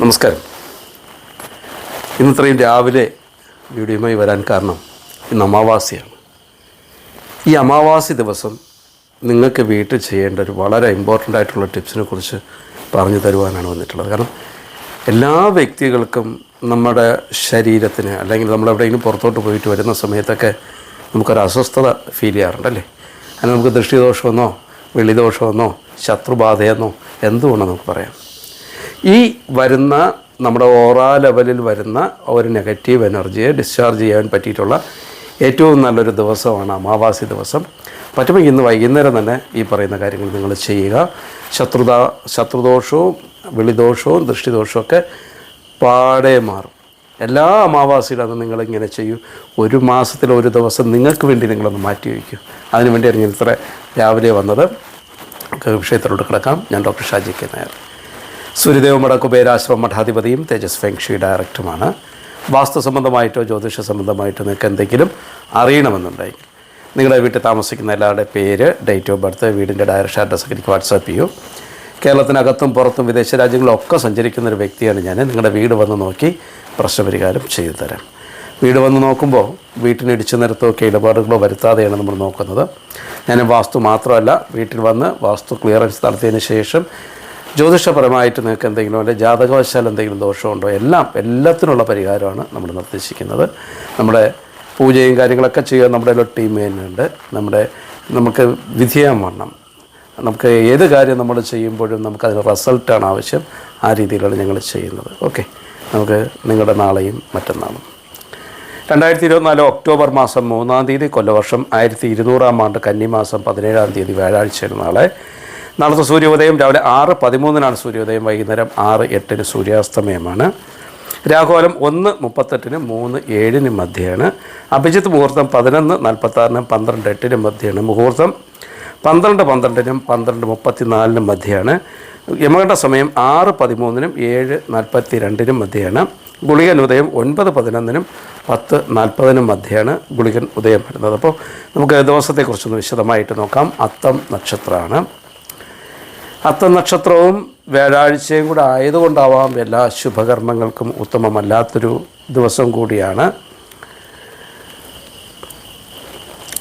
നമസ്കാരം. ഇന്നത്രയും രാവിലെ വീഡിയോയുമായി വരാൻ കാരണം ഇന്ന് അമാവാസിയാണ്. ഈ അമാവാസി ദിവസം നിങ്ങൾക്ക് വീട്ടിൽ ചെയ്യേണ്ട ഒരു വളരെ ഇമ്പോർട്ടന്റ് ആയിട്ടുള്ള ടിപ്സിനെ കുറിച്ച് പറഞ്ഞു തരുവാനാണ് വന്നിട്ടുള്ളത്. കാരണം എല്ലാ വ്യക്തികൾക്കും നമ്മുടെ ശരീരത്തിന് അല്ലെങ്കിൽ നമ്മൾ എവിടെയെങ്കിലും പുറത്തോട്ട് പോയിട്ട് വരുന്ന സമയത്തൊക്കെ നമുക്കൊരു അസ്വസ്ഥത ഫീൽ ചെയ്യാറുണ്ടല്ലേ? അതിന് നമുക്ക് ദൃഷ്ടിദോഷമെന്നോ വെള്ളിദോഷമെന്നോ ശത്രുബാധയെന്നോ എന്തുകൊണ്ടോ നമുക്ക് പറയാം. ഈ വരുന്ന നമ്മുടെ ഓറാ ലെവലിൽ വരുന്ന ഒരു നെഗറ്റീവ് എനർജിയെ ഡിസ്ചാർജ് ചെയ്യാൻ പറ്റിയിട്ടുള്ള ഏറ്റവും നല്ലൊരു ദിവസമാണ് അമാവാസി ദിവസം. പറ്റുമെങ്കിൽ ഇന്ന് വൈകുന്നേരം തന്നെ ഈ പറയുന്ന കാര്യങ്ങൾ നിങ്ങൾ ചെയ്യുക. ശത്രുത ശത്രുദോഷവും വിളിദോഷവും ദൃഷ്ടിദോഷവും ഒക്കെ പാടെ മാറും. എല്ലാ അമാവാസിയിലും അത് നിങ്ങളിങ്ങനെ ചെയ്യൂ. ഒരു മാസത്തിൽ ഒരു ദിവസം നിങ്ങൾക്ക് വേണ്ടി നിങ്ങളൊന്ന് മാറ്റി വയ്ക്കൂ. അതിനുവേണ്ടിയാണ് ഞാൻ ഇത്ര രാവിലെ വന്നത് വിഷയത്തിലോട്ട് കിടക്കാം. ഞാൻ ഡോക്ടർ ഷാജി കെ നായർ. സൂര്യദേവ മഠ കുബേരാശ്രമ മഠാധിപതിയും തേജസ് ഫെങ്ഷി ഡയറക്ടറുമാണ്. വാസ്തു സംബന്ധമായിട്ടോ ജ്യോതിഷ സംബന്ധമായിട്ടോ നിങ്ങൾക്ക് എന്തെങ്കിലും അറിയണമെന്നുണ്ടെങ്കിൽ നിങ്ങളുടെ വീട്ടിൽ താമസിക്കുന്ന എല്ലാവരുടെ പേര് ഡേറ്റ് ഓഫ് ബർത്ത് വീടിന്റെ ഡയറക്ഷൻ അഡ്രസ്സൊക്കെ എനിക്ക് വാട്സാപ്പ് ചെയ്യൂ. കേരളത്തിനകത്തും പുറത്തും വിദേശ രാജ്യങ്ങളിലൊക്കെ സഞ്ചരിക്കുന്ന ഒരു വ്യക്തിയാണ് ഞാൻ. നിങ്ങളുടെ വീട് വന്ന് നോക്കി പ്രശ്നപരിഹാരം ചെയ്തു തരാം. വീട് വന്ന് നോക്കുമ്പോൾ വീട്ടിന് ഇടിച്ചു നിരത്തുമൊക്കെ ഇടപാടുകളോ വരുത്താതെയാണ് നമ്മൾ നോക്കുന്നത്. ഞാൻ വാസ്തു മാത്രമല്ല വീട്ടിൽ വന്ന് വാസ്തു ക്ലിയറൻസ് നടത്തിയതിന് ശേഷം ജ്യോതിഷപരമായിട്ട് നിങ്ങൾക്ക് എന്തെങ്കിലും അല്ലെങ്കിൽ ജാതകവശാൽ എന്തെങ്കിലും ദോഷമുണ്ടോ? എല്ലാം എല്ലാത്തിനുള്ള പരിഹാരമാണ് നമ്മൾ നിർദ്ദേശിക്കുന്നത്. നമ്മുടെ പൂജയും കാര്യങ്ങളൊക്കെ ചെയ്യാൻ നമ്മുടെ ടീം തന്നെയുണ്ട്. നമ്മുടെ നമുക്ക് വിധേയം വണ്ണം. നമുക്ക് ഏത് കാര്യം നമ്മൾ ചെയ്യുമ്പോഴും നമുക്കതിന് റിസൾട്ടാണ് ആവശ്യം. ആ രീതിയിലാണ് ഞങ്ങൾ ചെയ്യുന്നത്. ഓക്കെ. നമുക്ക് നിങ്ങളുടെ നാളെയും മറ്റന്നാളും. രണ്ടായിരത്തി ഇരുപത്തിനാല് ഒക്ടോബർ മാസം മൂന്നാം തീയതി കൊല്ലവർഷം ആയിരത്തി ഇരുന്നൂറാം ആണ്ട് കന്നിമാസം പതിനേഴാം തീയതി വ്യാഴാഴ്ചയാണ് നാളെ. നാളത്തെ സൂര്യോദയം രാവിലെ ആറ് പതിമൂന്നിനാണ് സൂര്യോദയം വൈകുന്നേരം ആറ് എട്ടിന് സൂര്യാസ്തമയമാണ്. രാഹുകാലം ഒന്ന് മുപ്പത്തെട്ടിന് മൂന്ന് ഏഴിന് മധ്യയാണ്. അഭിജിത്ത് മുഹൂർത്തം പതിനൊന്ന് നാൽപ്പത്താറിനും പന്ത്രണ്ട് എട്ടിനും മധ്യയാണ് മുഹൂർത്തം. പന്ത്രണ്ട് പന്ത്രണ്ടിനും പന്ത്രണ്ട് മുപ്പത്തിനാലിനും മധ്യയാണ്. യമകണ്ഠ സമയം ആറ് പതിമൂന്നിനും ഏഴ് നാൽപ്പത്തി രണ്ടിനും മധ്യയാണ്. ഗുളികൻ ഉദയം ഒൻപത് പതിനൊന്നിനും പത്ത് നാൽപ്പതിനും മധ്യയാണ് ഗുളികൻ ഉദയം വരുന്നത്. അപ്പോൾ നമുക്ക് ദിവസത്തെക്കുറിച്ചൊന്ന് വിശദമായിട്ട് നോക്കാം. അത്തം നക്ഷത്രമാണ് അത്തം നക്ഷത്രവും വ്യാഴാഴ്ചയും കൂടെ ആയതുകൊണ്ടാവാം എല്ലാ ശുഭകർമ്മങ്ങൾക്കും ഉത്തമമല്ലാത്തൊരു ദിവസം കൂടിയാണ്.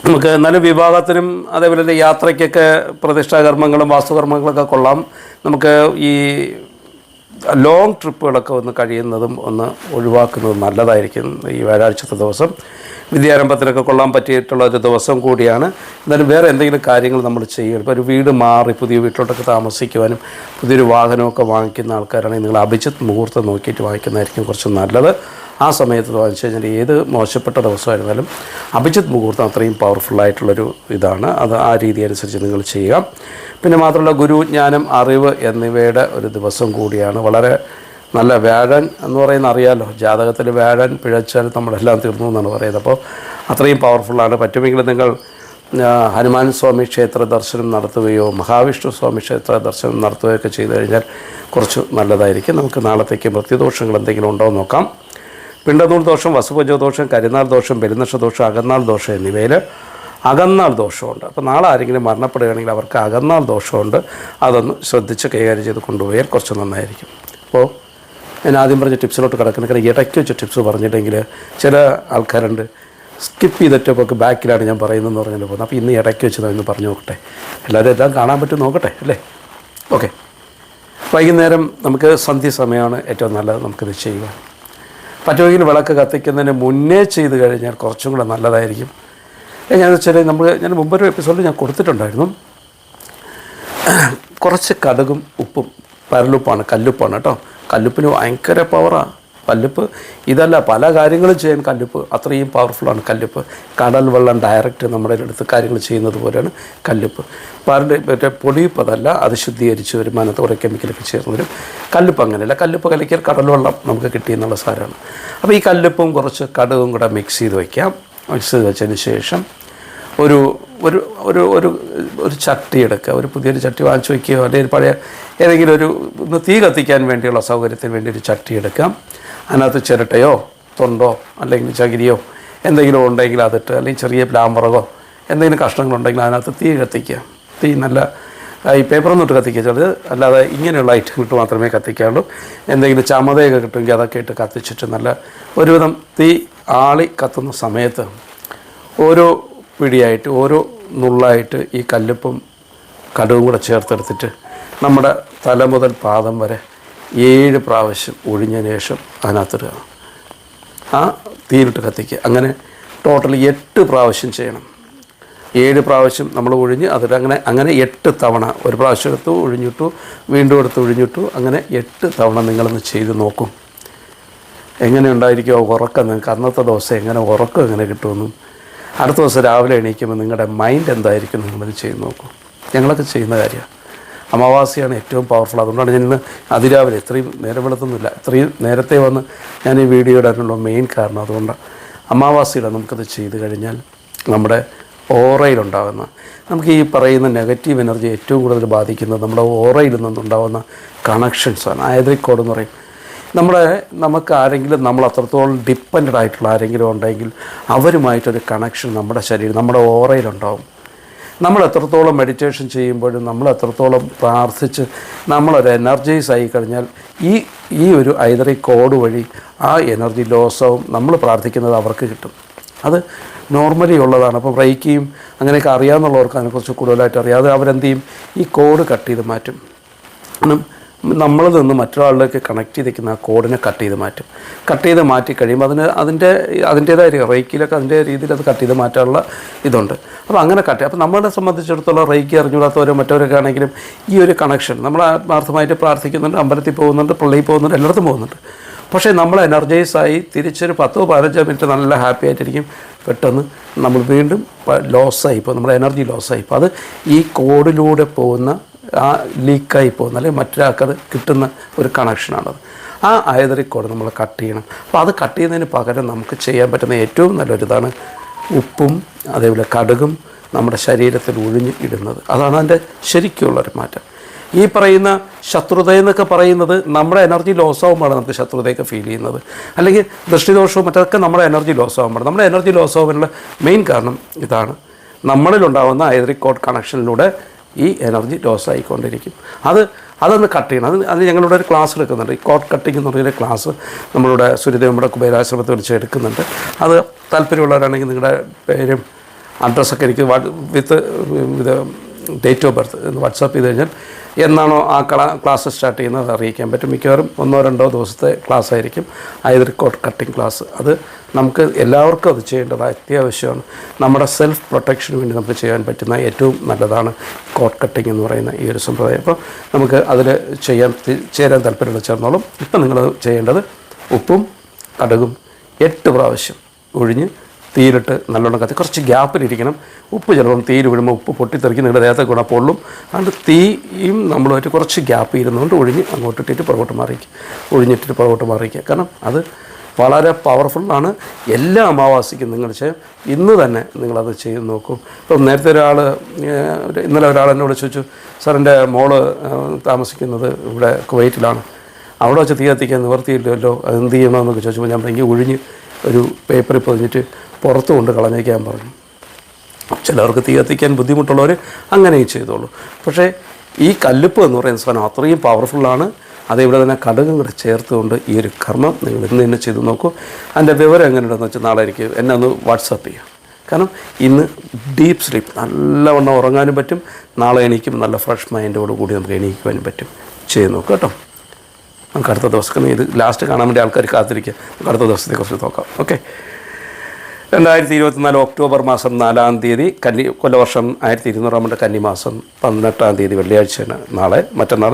നമുക്ക് നല്ല വിവാഹത്തിനും അതേപോലെ തന്നെ യാത്രയ്ക്കൊക്കെ പ്രതിഷ്ഠാകർമ്മങ്ങളും വാസ്തുകർമ്മങ്ങളൊക്കെ കൊള്ളാം. നമുക്ക് ഈ ലോങ് ട്രിപ്പുകളൊക്കെ ഒന്ന് കഴിയുന്നതും ഒന്ന് ഒഴിവാക്കുന്നതും നല്ലതായിരിക്കും ഈ വ്യാഴാഴ്ചത്തെ ദിവസം. വിദ്യാരംഭത്തിനൊക്കെ കൊള്ളാൻ പറ്റിയിട്ടുള്ള ഒരു ദിവസം കൂടിയാണ്. എന്നാലും വേറെ എന്തെങ്കിലും കാര്യങ്ങൾ നമ്മൾ ചെയ്യണം. ഇപ്പോൾ ഒരു വീട് മാറി പുതിയ വീട്ടിലോട്ടൊക്കെ താമസിക്കുവാനും പുതിയൊരു വാഹനമൊക്കെ വാങ്ങിക്കുന്ന ആൾക്കാരാണെങ്കിൽ നിങ്ങൾ അഭിജിത്ത് മുഹൂർത്തം നോക്കിയിട്ട് വാങ്ങിക്കുന്നതായിരിക്കും കുറച്ച് നല്ലത്. ആ സമയത്ത് വാങ്ങിച്ചു കഴിഞ്ഞാൽ ഏത് മോശപ്പെട്ട ദിവസമായിരുന്നാലും അഭിജിത്ത് മുഹൂർത്തം അത്രയും പവർഫുള്ളായിട്ടുള്ളൊരു ഇതാണ്. അത് ആ രീതി അനുസരിച്ച് നിങ്ങൾ ചെയ്യുക. പിന്നെ മാത്രമല്ല ഗുരു ജ്ഞാനം അറിവ് എന്നിവയുടെ ഒരു ദിവസം കൂടിയാണ്. വളരെ നല്ല വ്യാഴൻ എന്ന് പറയുന്ന അറിയാമല്ലോ ജാതകത്തിൽ വ്യാഴൻ പിഴച്ചാൽ നമ്മളെല്ലാം തീർന്നു എന്നാണ് പറയുന്നത്. അപ്പോൾ അത്രയും പവർഫുള്ളാണ് പറ്റുമെങ്കിൽ നിങ്ങൾ ഹനുമാൻ സ്വാമി ക്ഷേത്ര ദർശനം നടത്തുകയോ മഹാവിഷ്ണു സ്വാമി ക്ഷേത്ര ദർശനം നടത്തുകയോ ഒക്കെ ചെയ്തു കഴിഞ്ഞാൽ കുറച്ച് നല്ലതായിരിക്കും. നമുക്ക് നാളത്തേക്ക് മൃത്യുദോഷങ്ങൾ എന്തെങ്കിലും ഉണ്ടോ എന്ന് നോക്കാം. പിണ്ടനൂർ ദോഷം വസുപജ ദോഷം കരിനാൾ ദോഷം പെരുന്നക്ഷ ദോഷം അകന്നാൾ ദോഷം എന്നിവയിൽ അകന്നാൾ ദോഷമുണ്ട്. അപ്പോൾ നാളെ ആരെങ്കിലും മരണപ്പെടുകയാണെങ്കിൽ അവർക്ക് അകന്നാൾ ദോഷമുണ്ട്. അതൊന്ന് ശ്രദ്ധിച്ച് കൈകാര്യം ചെയ്ത് കൊണ്ടുപോയാൽ കുറച്ച് നന്നായിരിക്കും. അപ്പോൾ ഞാൻ ആദ്യം പറഞ്ഞ ടിപ്സിലോട്ട് കിടക്കുന്ന. കാരണം ഇടയ്ക്ക് വെച്ച ടിപ്സ് പറഞ്ഞിട്ടെങ്കിൽ ചില ആൾക്കാരുണ്ട് സ്കിപ്പ് ചെയ്തിട്ടൊക്കെ ബാക്കിലാണ് ഞാൻ പറയുന്നതെന്ന് പറഞ്ഞാൽ പോകുന്നത് അപ്പോൾ ഇന്ന് ഇടയ്ക്ക് വെച്ച് ഇന്ന് പറഞ്ഞു നോക്കട്ടെ. എല്ലാവരും എല്ലാം കാണാൻ പറ്റും നോക്കട്ടെ അല്ലേ? ഓക്കെ വൈകുന്നേരം നമുക്ക് സന്ധ്യ സമയമാണ് ഏറ്റവും നല്ലത് നമുക്കിത് ചെയ്യുക. പറ്റുമെങ്കിൽ വിളക്ക് കത്തിക്കുന്നതിന് മുന്നേ ചെയ്ത് കഴിഞ്ഞാൽ കുറച്ചും കൂടെ നല്ലതായിരിക്കും. ഞാൻ വെച്ചാൽ നമ്മൾ ഞാൻ മുമ്പൊരു എപ്പിസോഡിൽ ഞാൻ കൊടുത്തിട്ടുണ്ടായിരുന്നു. കുറച്ച് കടുകും ഉപ്പും പരലുപ്പാണ് കല്ലുപ്പാണ് കേട്ടോ. കല്ലുപ്പിന് ഭയങ്കര പവറാണ് കല്ലുപ്പ് ഇതല്ല പല കാര്യങ്ങളും ചെയ്യാൻ കല്ലുപ്പ്. അത്രയും പവർഫുള്ളാണ് കല്ലുപ്പ്. കടൽ വെള്ളം ഡയറക്റ്റ് നമ്മുടെ അടുത്ത് കാര്യങ്ങൾ ചെയ്യുന്നത് പോലെയാണ് കല്ലുപ്പ്. പാരന്റെ മറ്റേ പൊടിയുപ്പ് അതല്ല അത് ശുദ്ധീകരിച്ച് വരുമാനത്ത് അതിനകത്ത് കുറേ കെമിക്കലൊക്കെ ചേർന്ന് കല്ലുപ്പ് അങ്ങനെയല്ല. കല്ലുപ്പ് കലക്കിയാൽ കടൽ വെള്ളം നമുക്ക് കിട്ടിയെന്നുള്ള സാധനമാണ് അപ്പോൾ ഈ കല്ലുപ്പും കുറച്ച് കടുകും കൂടെ മിക്സ് ചെയ്ത് വയ്ക്കാം മിക്സ് ചെയ്ത് വെച്ചതിന് ശേഷം ഒരു ഒരു ഒരു ഒരു ഒരു ചട്ടി എടുക്കുക ഒരു പുതിയൊരു ചട്ടി വാങ്ങിച്ചു വയ്ക്കുകയോ അല്ലെങ്കിൽ പഴയ ഏതെങ്കിലും ഒരു ഒന്ന് തീ കത്തിക്കാൻ വേണ്ടിയുള്ള സൗകര്യത്തിന് വേണ്ടി ഒരു ചട്ടി എടുക്കാം അതിനകത്ത് ചിരട്ടയോ തൊണ്ടോ അല്ലെങ്കിൽ ചകിരിയോ എന്തെങ്കിലും ഉണ്ടെങ്കിൽ അതിട്ട് അല്ലെങ്കിൽ ചെറിയ പ്ലാമ്പറകോ എന്തെങ്കിലും കഷ്ണങ്ങളുണ്ടെങ്കിൽ അതിനകത്ത് തീ കത്തിക്കുക. തീ നല്ല ഈ പേപ്പറൊന്നും ഇട്ട് കത്തിക്കരുത് അല്ലാതെ ഇങ്ങനെയുള്ള ഐറ്റം ഇട്ട് മാത്രമേ കത്തിക്കാറുള്ളൂ എന്തെങ്കിലും ചമതയൊക്കെ കിട്ടുമെങ്കിൽ അതൊക്കെ ഇട്ട് കത്തിച്ചിട്ട് നല്ല ഒരുവിധം തീ ആളി കത്തുന്ന സമയത്ത് ഓരോ പിടിയായിട്ട് ഓരോ നുള്ളായിട്ട് ഈ കല്ലുപ്പും കടുവും കൂടെ ചേർത്തെടുത്തിട്ട് നമ്മുടെ തല മുതൽ പാദം വരെ ഏഴ് പ്രാവശ്യം ഒഴിഞ്ഞതിന് ശേഷം അതിനകത്തിടുക. ആ തീരിട്ട് കത്തിക്കുക. അങ്ങനെ ടോട്ടൽ എട്ട് പ്രാവശ്യം ചെയ്യണം. ഏഴ് പ്രാവശ്യം നമ്മൾ ഒഴിഞ്ഞ് അതിൽ അങ്ങനെ അങ്ങനെ എട്ട് തവണ ഒരു പ്രാവശ്യം എടുത്തു ഒഴിഞ്ഞിട്ടു വീണ്ടും എടുത്ത് ഒഴിഞ്ഞിട്ടു അങ്ങനെ എട്ട് തവണ നിങ്ങളൊന്ന് ചെയ്ത് നോക്കും. എങ്ങനെ ഉണ്ടായിരിക്കുമോ ഉറക്കം നിങ്ങൾക്ക് അന്നത്തെ ദിവസം എങ്ങനെ ഉറക്കം എങ്ങനെ കിട്ടുമെന്നും അടുത്ത ദിവസം രാവിലെ എണീക്കുമ്പോൾ നിങ്ങളുടെ മൈൻഡ് എന്തായിരിക്കും നിങ്ങളത് ചെയ്ത് നോക്കും. ഞങ്ങളൊക്കെ ചെയ്യുന്ന കാര്യമാണ്. അമാവാസിയാണ് ഏറ്റവും പവർഫുൾ അതുകൊണ്ടാണ് ഞാൻ ഇന്ന് അതിരാവിലെ ഇത്രയും നേരം വെളുത്തൊന്നുമില്ല ഇത്രയും നേരത്തെ വന്ന് ഞാൻ ഈ വീഡിയോ ഇടാനുള്ള മെയിൻ കാരണം അതുകൊണ്ടാണ് അമാവാസിയുടെ നമുക്കത് ചെയ്ത് കഴിഞ്ഞാൽ നമ്മുടെ ഓറയിലുണ്ടാകുന്ന നമുക്ക് ഈ പറയുന്ന നെഗറ്റീവ് എനർജി ഏറ്റവും കൂടുതൽ ബാധിക്കുന്നത് നമ്മുടെ ഓറയിൽ നിന്നുണ്ടാകുന്ന കണക്ഷൻസാണ് ആയതിരിക്കോട് എന്ന് പറയും. നമ്മുടെ നമുക്ക് ആരെങ്കിലും നമ്മൾ അത്രത്തോളം ഡിപ്പെൻഡ് ആയിട്ടുള്ള ആരെങ്കിലും ഉണ്ടെങ്കിൽ അവരുമായിട്ടൊരു കണക്ഷൻ നമ്മുടെ ശരീരം നമ്മുടെ ഓറയിലുണ്ടാവും. നമ്മൾ എത്രത്തോളം മെഡിറ്റേഷൻ ചെയ്യുമ്പോഴും നമ്മൾ എത്രത്തോളം പ്രാർത്ഥിച്ച് നമ്മളൊരു എനർജൈസ് ആയി കഴിഞ്ഞാൽ ഈ ഈ ഒരു ഐതറി കോഡ് വഴി ആ എനർജി ലോസവും നമ്മൾ പ്രാർത്ഥിക്കുന്നത് അവർക്ക് കിട്ടും. അത് നോർമലി ഉള്ളതാണ്. അപ്പോൾ ബ്രേക്കിയും അങ്ങനെയൊക്കെ അറിയാമെന്നുള്ളവർക്ക് അതിനെക്കുറിച്ച് കൂടുതലായിട്ട് അറിയാം. അത് അവരെന്ത് ചെയ്യും? ഈ കോഡ് കട്ട് ചെയ്ത് മാറ്റും. കാരണം നമ്മളിൽ നിന്ന് മറ്റൊരാളിലേക്ക് കണക്ട് ചെയ്തിരിക്കുന്ന ആ കോഡിനെ കട്ട് ചെയ്ത് മാറ്റും. കട്ട് ചെയ്ത് മാറ്റി കഴിയുമ്പോൾ അതിന് അതിന്റെ അതിന്റേതായ റേക്കിലൊക്കെ അതിന്റെ രീതിയിൽ അത് കട്ട് ചെയ്ത് മാറ്റാനുള്ള ഇതുണ്ട്. അപ്പോൾ അങ്ങനെ കട്ട് അപ്പോൾ നമ്മളെ സംബന്ധിച്ചിടത്തോളം റേക്കി അറിഞ്ഞുകൂടാത്തവരോ മറ്റവരൊക്കെ ആണെങ്കിലും ഈ ഒരു കണക്ഷൻ നമ്മൾ ആത്മാർത്ഥമായിട്ട് പ്രാർത്ഥിക്കുന്നുണ്ട് അമ്പലത്തിൽ പോകുന്നുണ്ട് പള്ളിയിൽ പോകുന്നുണ്ട് എല്ലായിടത്തും പോകുന്നുണ്ട്. പക്ഷേ നമ്മൾ എനർജൈസായി തിരിച്ചൊരു പത്തോ പതിനഞ്ചോ മിനിറ്റ് നല്ല ഹാപ്പി ആയിട്ടിരിക്കും. പെട്ടെന്ന് നമ്മൾ വീണ്ടും ലോസ് ആയി ഇപ്പോൾ നമ്മുടെ എനർജി ലോസ് ആയി ഇപ്പോൾ അത് ഈ കോഡിലൂടെ പോകുന്ന ആ ലീക്കായി പോകുന്ന അല്ലെങ്കിൽ മറ്റൊരാൾക്കത് കിട്ടുന്ന ഒരു കണക്ഷനാണത് ആ അയതറി കോഡ് നമ്മൾ കട്ട് ചെയ്യണം. അപ്പോൾ അത് കട്ട് ചെയ്യുന്നതിന് പകരം നമുക്ക് ചെയ്യാൻ പറ്റുന്ന ഏറ്റവും നല്ലൊരിതാണ് ഉപ്പും അതേപോലെ കടുകും നമ്മുടെ ശരീരത്തിൽ ഒഴിഞ്ഞ് ഇടുന്നത്. അതാണ് അതിന്റെ ശരിക്കുള്ളൊരു മാറ്റം. ഈ പറയുന്ന ശത്രുത എന്നൊക്കെ പറയുന്നത് നമ്മുടെ എനർജി ലോസ് ആകുമ്പോഴാണ് നമുക്ക് ശത്രുതയൊക്കെ ഫീൽ ചെയ്യുന്നത്. അല്ലെങ്കിൽ ദൃഷ്ടിദോഷവും മറ്റൊക്കെ നമ്മുടെ എനർജി ലോസ് ആകുമ്പോൾ നമ്മുടെ എനർജി ലോസ് ആകാനുള്ള മെയിൻ കാരണം ഇതാണ്. നമ്മളിലുണ്ടാകുന്ന ഐറിക് കോഡ് കണക്ഷനിലൂടെ ഈ എനർജി ലോസ് ആയിക്കൊണ്ടിരിക്കും. അത് അതൊന്ന് കട്ട് ചെയ്യണം. അത് അത് ഞങ്ങളിവിടെ ഒരു ക്ലാസ് എടുക്കുന്നുണ്ട്. ഈ കോട്ട് കട്ടിംഗ് എന്ന് പറയുന്ന ക്ലാസ് നമ്മളുടെ സൂര്യദേവയുടെ കുബേരാശ്രമത്തിൽ വെച്ച് എടുക്കുന്നുണ്ട്. അത് താല്പര്യമുള്ളവരാണെങ്കിൽ നിങ്ങളുടെ പേരും അഡ്രസ്സൊക്കെ എനിക്ക് വിത്ത് ഇത് ഡേറ്റ് ഓഫ് ബർത്ത് വാട്സാപ്പ് ചെയ്ത് കഴിഞ്ഞാൽ എന്നാണോ ആ ക്ലാ ക്ലാസ് സ്റ്റാർട്ട് ചെയ്യുന്നത് അറിയിക്കാൻ പറ്റും. മിക്കവാറും ഒന്നോ രണ്ടോ ദിവസത്തെ ക്ലാസ് ആയിരിക്കും ഐതർ കോട്ട് കട്ടിംഗ് ക്ലാസ് അത് നമുക്ക് എല്ലാവർക്കും അത് ചെയ്യേണ്ടത് അത്യാവശ്യമാണ്. നമ്മുടെ സെൽഫ് പ്രൊട്ടക്ഷന് വേണ്ടി നമുക്ക് ചെയ്യാൻ പറ്റുന്ന ഏറ്റവും നല്ലതാണ് കോട്ട് കട്ടിംഗ് എന്ന് പറയുന്ന ഈ ഒരു സമ്പ്രദായം. അപ്പോൾ നമുക്ക് അതിൽ ചെയ്യാൻ ചേരാൻ താല്പര്യമുള്ള ചേർന്നോളും. ഇപ്പം നിങ്ങൾ ചെയ്യേണ്ടത് ഉപ്പും കടുകും എട്ട് പ്രാവശ്യം ഒഴിഞ്ഞ് തീയിലിട്ട് നല്ലോണം കത്തി. കുറച്ച് ഗ്യാപ്പിലിരിക്കണം. ഉപ്പ് ചിലപ്പം തീയിൽ വീഴുമ്പോൾ ഉപ്പ് പൊട്ടിത്തെറിക്കും. നിങ്ങളുടെ ദേഹത്തെ കൂടെ പൊള്ളും. അതുകൊണ്ട് തീയും നമ്മളുമായിട്ട് കുറച്ച് ഗ്യാപ്പ് ഇരുന്നുകൊണ്ട് ഒഴിഞ്ഞ് അങ്ങോട്ട് ഇട്ടിട്ട് പുറകോട്ട് മാറിക്കുക ഒഴിഞ്ഞിട്ടിട്ട് പുറകോട്ട് മാറിക്കുക കാരണം അത് വളരെ പവർഫുള്ളാണ് എല്ലാ അമാവാസിക്കും നിങ്ങൾ ചെയ്യും ഇന്ന് തന്നെ നിങ്ങളത് ചെയ്ത് നോക്കും. ഇപ്പം നേരത്തെ ഒരാൾ ഇന്നലെ ഒരാൾ എന്നോട് ചോദിച്ചു സാർ എന്റെ മോൾ താമസിക്കുന്നത് ഇവിടെ കുവൈറ്റിലാണ്. അവിടെ വെച്ച് തീ കത്തിക്കാൻ നിവർത്തിയില്ലല്ലോ അത് എന്ത് ചെയ്യണമെന്നൊക്കെ ചോദിച്ചപ്പോൾ ഞാൻ ഭയങ്കര ഒഴിഞ്ഞ് ഒരു പേപ്പറിൽ പൊതിഞ്ഞിട്ട് പുറത്ത് കൊണ്ട് കളഞ്ഞേക്കാൻ പറഞ്ഞു. ചിലവർക്ക് തീ കത്തിക്കാൻ ബുദ്ധിമുട്ടുള്ളവർ അങ്ങനെ ചെയ്തോളൂ. പക്ഷേ ഈ കല്ലുപ്പ് എന്ന് പറയുന്ന സാധനം അത്രയും പവർഫുള്ളാണ് അതേപോലെ തന്നെ കടുകും കൂടെ ചേർത്തുകൊണ്ട് ഈ ഒരു കർമ്മം നിങ്ങൾ ഇന്ന് തന്നെ ചെയ്തു നോക്കൂ. അതിന്റെ വിവരം എങ്ങനെയുണ്ടെന്ന് വെച്ചാൽ നാളെ എനിക്ക് എന്നെ ഒന്ന് വാട്സപ്പ് ചെയ്യാം. കാരണം ഇന്ന് ഡീപ്പ് സ്ലീപ്പ് നല്ലവണ്ണം ഉറങ്ങാനും പറ്റും. നാളെ എനിക്കും നല്ല ഫ്രഷ് മൈൻഡോട് കൂടി നമുക്ക് എണീക്കുവാനും പറ്റും. ചെയ്ത് നോക്കുക കേട്ടോ. നമുക്ക് അടുത്ത ദിവസം ഇത് ലാസ്റ്റ് കാണാൻ വേണ്ടി ആൾക്കാർ കാത്തിരിക്കുക. നമുക്ക് അടുത്ത ദിവസത്തെക്കുറിച്ച് നോക്കാം. ഓക്കെ രണ്ടായിരത്തി ഇരുപത്തിനാല് ഒക്ടോബർ മാസം നാലാം തീയതി കന്നി കൊല്ലവർഷം ആയിരത്തി ഇരുന്നൂറാമത്തെ കന്നിമാസം പതിനെട്ടാം തീയതി വെള്ളിയാഴ്ചയാണ് നാളെ മറ്റന്നാൾ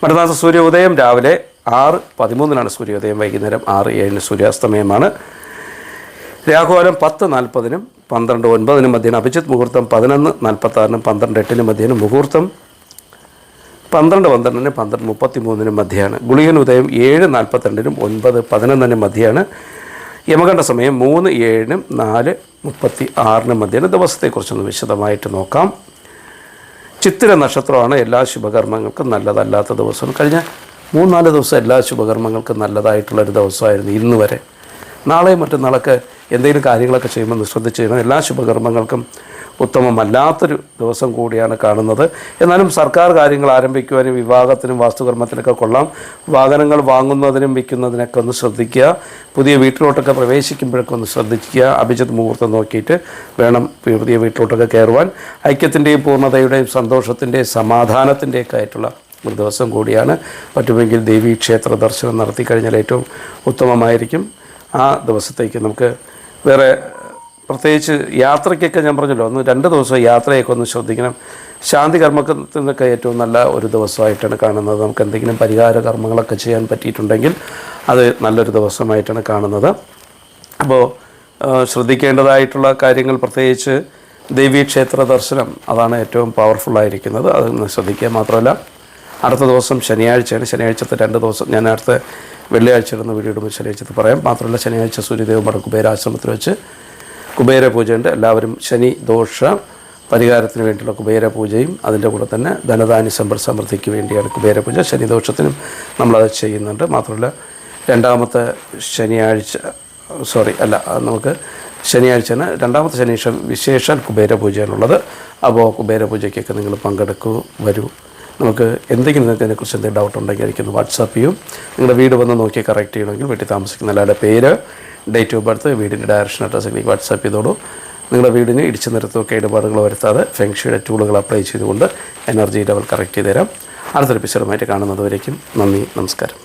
മറ്റന്നാൾ സൂര്യോദയം രാവിലെ ആറ് പതിമൂന്നിനാണ് സൂര്യോദയം വൈകുന്നേരം ആറ് ഏഴിന് സൂര്യാസ്തമയമാണ്. രാഘുകാലം പത്ത് നാൽപ്പതിനും പന്ത്രണ്ട് ഒൻപതിനും മധ്യേന അഭിജിത്ത് മുഹൂർത്തം പതിനൊന്ന് നാൽപ്പത്താറിനും പന്ത്രണ്ട് എട്ടിനും മധ്യേന മുഹൂർത്തം പന്ത്രണ്ട് പന്ത്രണ്ടിനും പന്ത്രണ്ട് മുപ്പത്തി മൂന്നിനും മധ്യയാണ്. ഗുളികൻ ഉദയം ഏഴ് നാൽപ്പത്തിരണ്ടിനും ഒൻപത് പതിനൊന്നിനും മധ്യയാണ്. യമകണ്ഠ സമയം മൂന്ന് ഏഴിനും നാല് മുപ്പത്തി ആറിനും മധ്യേന ദിവസത്തെക്കുറിച്ചൊന്ന് വിശദമായിട്ട് നോക്കാം. ചിത്തിര നക്ഷത്രമാണ് എല്ലാ ശുഭകർമ്മങ്ങൾക്കും നല്ലതല്ലാത്ത ദിവസം. കഴിഞ്ഞ മൂന്നാൽ ദിവസം എല്ലാ ശുഭകർമ്മങ്ങൾക്കും നല്ലതായിട്ടുള്ളൊരു ദിവസമായിരുന്നു ഇന്ന് വരെ. നാളെയും മറ്റന്നാളൊക്കെ എന്തെങ്കിലും കാര്യങ്ങളൊക്കെ ചെയ്യുമ്പോൾ ശ്രദ്ധിച്ച് ചെയ്യണം എല്ലാ ശുഭകർമ്മങ്ങൾക്കും ഉത്തമമല്ലാത്തൊരു ദിവസം കൂടിയാണ് കാണുന്നത്. എന്നാലും സർക്കാർ കാര്യങ്ങൾ ആരംഭിക്കുവാനും വിവാഹത്തിനും വാസ്തുകർമ്മത്തിനൊക്കെ കൊള്ളാം. വാഹനങ്ങൾ വാങ്ങുന്നതിനും വിൽക്കുന്നതിനൊക്കെ ഒന്ന് ശ്രദ്ധിക്കുക. പുതിയ വീട്ടിലോട്ടൊക്കെ പ്രവേശിക്കുമ്പോഴൊക്കെ ഒന്ന് ശ്രദ്ധിക്കുക. അഭിജിത് മുഹൂർത്തം നോക്കിയിട്ട് വേണം പുതിയ വീട്ടിലോട്ടൊക്കെ കയറുവാൻ. ഐക്യത്തിന്റെയും പൂർണതയുടെയും സന്തോഷത്തിന്റെയും സമാധാനത്തിന്റെയൊക്കെ ആയിട്ടുള്ള ഒരു ദിവസം കൂടിയാണ്. പറ്റുമെങ്കിൽ ദേവീ ക്ഷേത്ര ദർശനം നടത്തി കഴിഞ്ഞാൽ ഏറ്റവും ഉത്തമമായിരിക്കും. ആ ദിവസത്തേക്ക് നമുക്ക് വേറെ പ്രത്യേകിച്ച് യാത്രയ്ക്കൊക്കെ ഞാൻ പറഞ്ഞല്ലോ ഒന്ന് രണ്ട് ദിവസം യാത്രയൊക്കെ ഒന്ന് ശ്രദ്ധിക്കണം. ശാന്തി കർമ്മത്തിനൊക്കെ ഏറ്റവും നല്ല ഒരു ദിവസമായിട്ടാണ് കാണുന്നത്. നമുക്ക് എന്തെങ്കിലും പരിഹാര കർമ്മങ്ങളൊക്കെ ചെയ്യാൻ പറ്റിയിട്ടുണ്ടെങ്കിൽ അത് നല്ലൊരു ദിവസമായിട്ടാണ് കാണുന്നത്. അപ്പോൾ ശ്രദ്ധിക്കേണ്ടതായിട്ടുള്ള കാര്യങ്ങൾ പ്രത്യേകിച്ച് ദേവീക്ഷേത്ര ദർശനം അതാണ് ഏറ്റവും പവർഫുള്ളായിരിക്കുന്നത് അത് ശ്രദ്ധിക്കുക മാത്രമല്ല അടുത്ത ദിവസം ശനിയാഴ്ചയാണ്. ശനിയാഴ്ചത്തെ രണ്ട് ദിവസം ഞാൻ അടുത്ത വെള്ളിയാഴ്ച ഇടുന്ന വീഡിയോ ഇടുമ്പോൾ ശനിയാഴ്ചത്ത് പറയാം. മാത്രമല്ല ശനിയാഴ്ച സൂര്യദേവ് മടക്കുപേരാശ്രമത്തിൽ വെച്ച് കുബേര പൂജയുണ്ട് എല്ലാവരും ശനി ദോഷ പരിഹാരത്തിന് വേണ്ടിയുള്ള കുബേര പൂജയും അതിന്റെ കൂടെ തന്നെ ധനധാന്യ സമ്പൽ സമൃദ്ധിക്ക് വേണ്ടിയാണ് കുബേര പൂജ ശനിദോഷത്തിനും നമ്മളത് ചെയ്യുന്നുണ്ട്. മാത്രമല്ല രണ്ടാമത്തെ ശനിയാഴ്ച സോറി അല്ല നമുക്ക് ശനിയാഴ്ച തന്നെ രണ്ടാമത്തെ ശനിയാഴ്ച വിശേഷാൽ കുബേര പൂജയാണുള്ളത് അപ്പോൾ കുബേര പൂജയ്ക്കൊക്കെ നിങ്ങൾ പങ്കെടുക്കൂ വരൂ. നമുക്ക് എന്തെങ്കിലും നിങ്ങൾക്ക് അതിനെക്കുറിച്ച് എന്തെങ്കിലും ഡൗട്ട് ഉണ്ടെങ്കിൽ എനിക്കൊന്ന് വാട്സാപ്പ് ചെയ്യും. നിങ്ങളുടെ വീട് വന്ന് നോക്കി കറക്റ്റ് ചെയ്യണമെങ്കിൽ വീട്ടിൽ താമസിക്കുന്ന എല്ലാവരുടെ പേര് ഡേറ്റ് ഓഫ് ബർത്ത് വീടിന്റെ ഡയറക്ഷൻ അഡ്രസ്സ് എനിക്ക് വാട്സാപ്പ് ചെയ്തോളൂ. നിങ്ങളുടെ വീടിന് ഇടിച്ചു നിരത്തുമൊക്കെ ഇടപാടുകൾ വരുത്താതെ ഫെങ്ഷിയുടെ ടൂളുകൾ അപ്ലൈ ചെയ്തുകൊണ്ട് എനർജി ലെവൽ കറക്റ്റ് ചെയ്ത് തരാം അടുത്തൊരു എപ്പിസോഡുമായിട്ട് കാണുന്നത് വരേക്കും നന്ദി നമസ്കാരം.